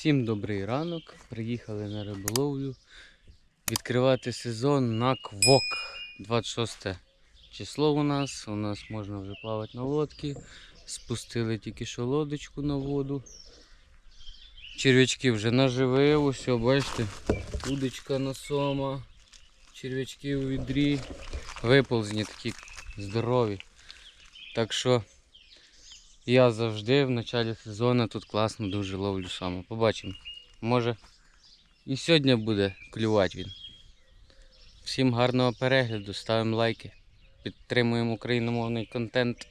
Всім добрий ранок. Приїхали на риболовлю. Відкривати сезон на квок. 26 число у нас. У нас можна вже плавати на лодці. Спустили тільки що лодочку на воду. Черв'ячки вже наживив, ось, бачите, удочка на сома, черв'ячки у відрі, виползні такі здорові. Так що я завжди в началі сезону тут класно дуже ловлю саме. Побачимо. Може і сьогодні буде клювати він. Всім гарного перегляду, ставимо лайки, підтримуємо україномовний контент.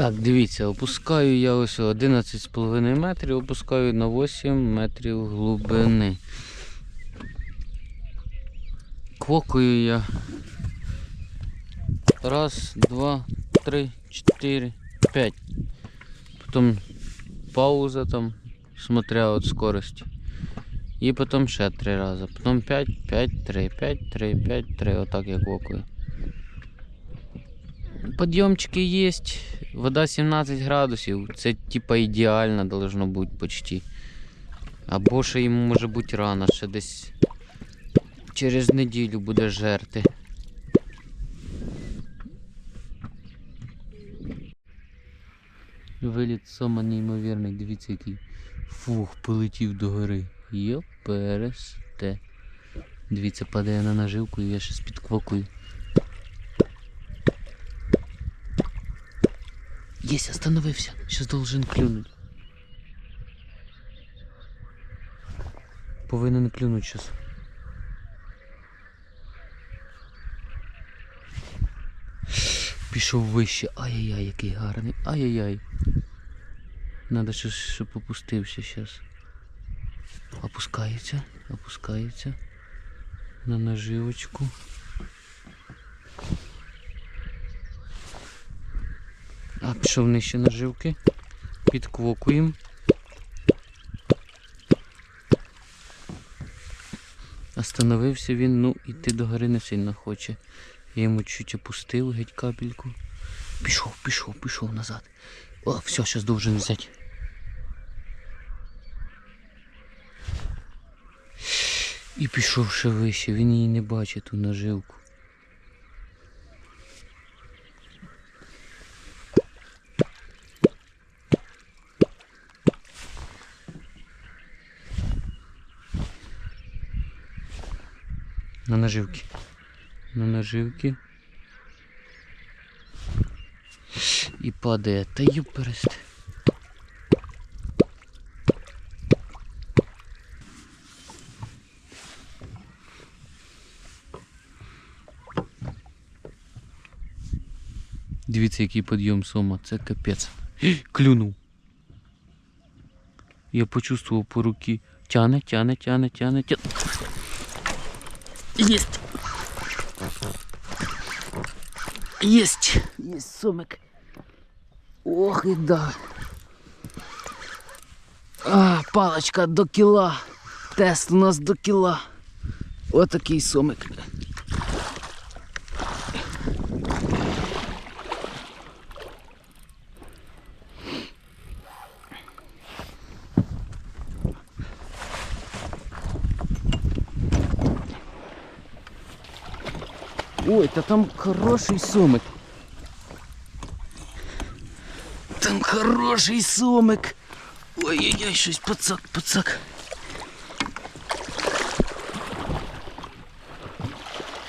Так, дивіться, опускаю я ось 11,5 метрів, опускаю на 8 метрів глибини. Квокаю я. Раз, два, три, чотири, п'ять. Потім пауза там, смотря от скорості. І потім ще три рази. Потім 5, 5, 3, 5, 3, 5, 3. Отак я квокаю. Подъемчики есть, вода 17 градусів, це типа ідеально должно бути почти. Або ще йому може бути рано, ще десь через неділю буде жерти. Виліт сома неймовірний, дивіться який. Фух, полетів до гори. Йопересте. Дивіться, падає на наживку і я ще з підквокую. Есть, остановился. Сейчас должен клюнуть. Повинен клюнуть сейчас. Пішов вище. Ай-яй-яй, який гарний. Ай-яй-яй. Надо щось, щоб опустився зараз. Опускається, опускається. На наживочку. А пішов нижче наживки. Підквокуємо. Остановився він, ну іти до гори не сильно хоче. Я йому чуть опустив геть капельку. Пішов, пішов, пішов назад. О, все, зараз должен взяти. І пішов ще вище, він її не бачить ту наживку. На наживки. На наживки. І падає. Та юперест. Дивіться, який підйом сома, це капець. Клюнув. Я почувствував по руки. Тяне, тяне, тяне, тяне, тяне. Есть. Есть. Есть сумок. Ох и да. А, палочка до кіла. Тест у нас до кіла. Отакий сомик. Ой, та там хороший сомик. Там хороший сомик. Ой-ой-ой, щось пацак, пацак.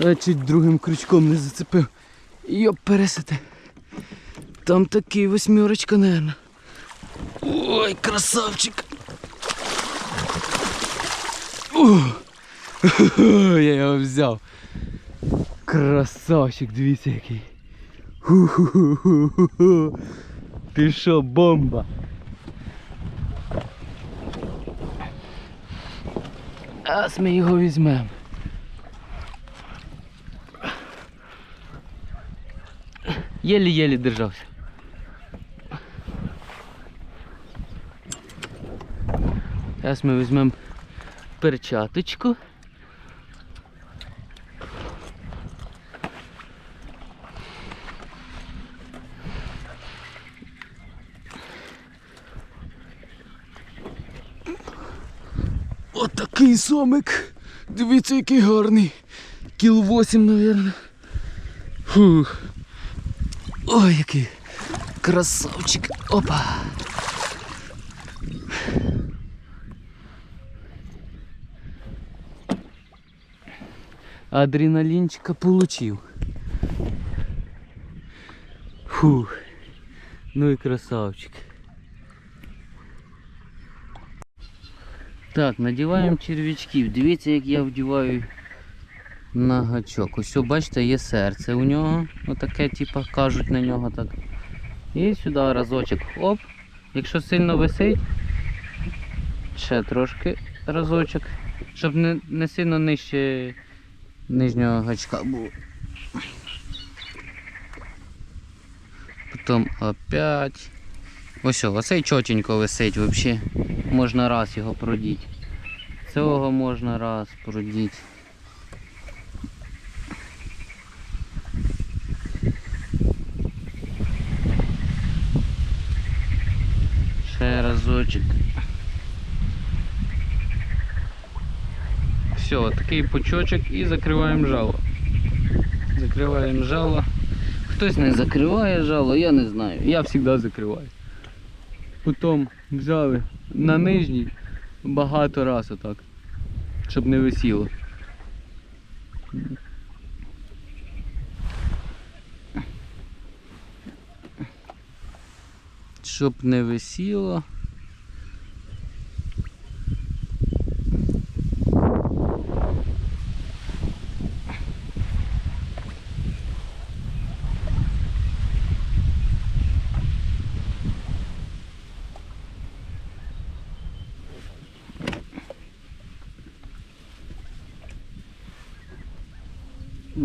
А чуть другим крючком не зацепив. Йоп, пересете. Там такий восьмерочка, наверное. Ой, красавчик. О! Я його взяв. Красавчик, дивіться який. Ху-ху-ху-ху-ху. Що, бомба? Ас ми його візьмемо. Єлі-єлі держався. Зараз ми візьмемо перчаточку. Отакий сомик. Дивіться, який гарний. Кіл 8, мабуть. Фух. Ой, який красавчик. Опа. Адреналінчика получив. Фух. Ну і красавчик. Так, надіваємо черв'ячків. Дивіться, як я вдіваю на гачок. Ось, бачите, є серце у нього. Отаке, типу, кажуть на нього так. І сюди разочок. Оп. Якщо сильно висить, ще трошки разочок. Щоб не, не сильно нижче нижнього гачка було. Потім опять. Ось, оцей чотенько висить взагалі. Можна раз його продіти. Цього можна раз продіти. Ще разочок. Все, такий пучочок і закриваємо жало. Закриваємо жало. Хтось не закриває жало, я не знаю. Я завжди закриваю. Потім взяли на нижній багато раз отак. Щоб не висіло. Щоб не висіло.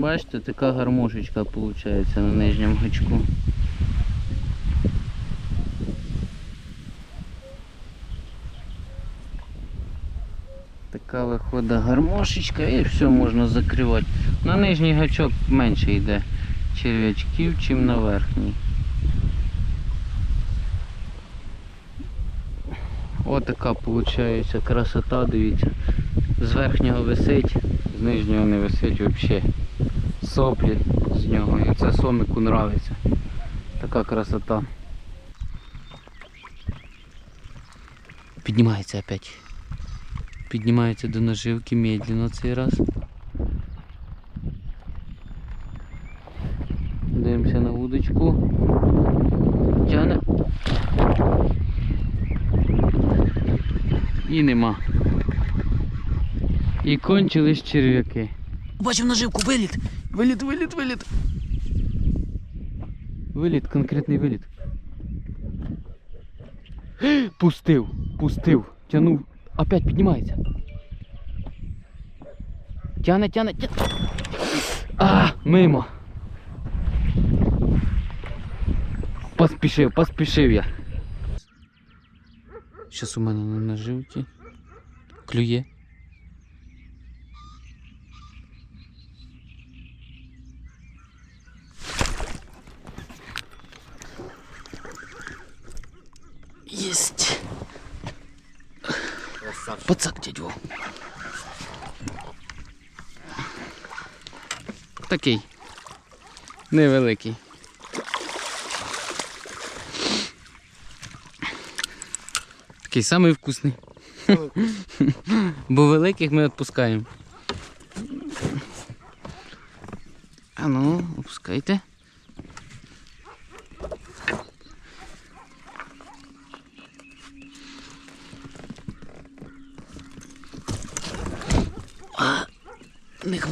Бачите, така гармошечка виходить на нижньому гачку. Така виходить гармошечка і все можна закривати. На нижній гачок менше йде черв'ячків, чим на верхній. Отака виходить красота, дивіться. З верхнього висить, з нижнього не висить взагалі. Соплі з нього. І це сомику нравиться. Така красота. Піднімається опять. Піднімається до наживки медленно цей раз. Дивимося на вудочку. Тяне. І нема. І кончились черв'яки. Бачив наживку, виліт! Виліт, виліт, виліт! Виліт, конкретний виліт. Пустив, пустив, тянув. Опять піднімається. Тяне, тяне, тяне. А, мимо. Поспішив, поспішив я. Щас у мене на наживці. Клює. Есть. Пацак дядь Такий Невеликий. Такий самий вкусний. Бо великих ми відпускаємо. А ну, опускайте.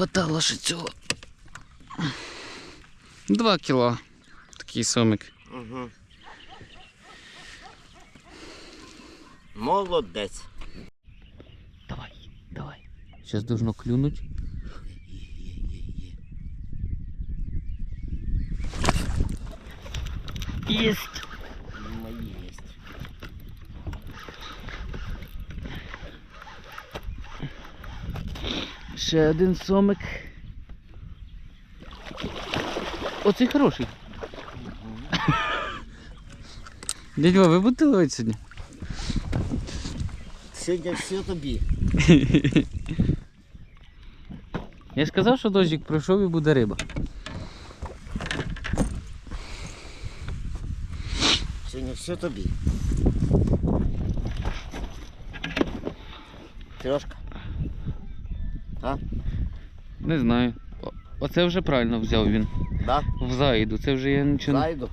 Хватало ще цього. Два кіло. Такий сомик. Угу. Молодець. Давай, давай. Сейчас должно клюнуть. Есть. Єсть. Ще один сомик. Оцей хороший. Дядько, ви будете ловити сьогодні? Сьогодні все тобі. Я ж казав, що дощик пройшов і буде риба. Сьогодні все тобі. Трошка. А? Не знаю. Оце вже правильно взяв він. Да? В заїду. Це вже я нічого не. Зайду.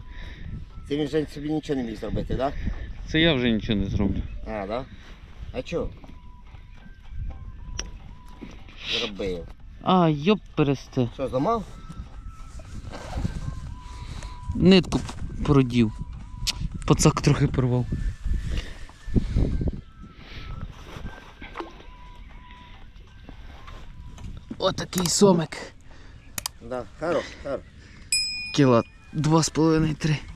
Ти він Жень собі нічого не міг зробити, да? Це я вже нічого не зроблю. А, да? А чого? Зробив. А, йоп пересте. Що, зламав? Нитку породів. Пацак трохи порвав. Отакий сомик. Да, хорош, хоро. Кіла два з половиною три.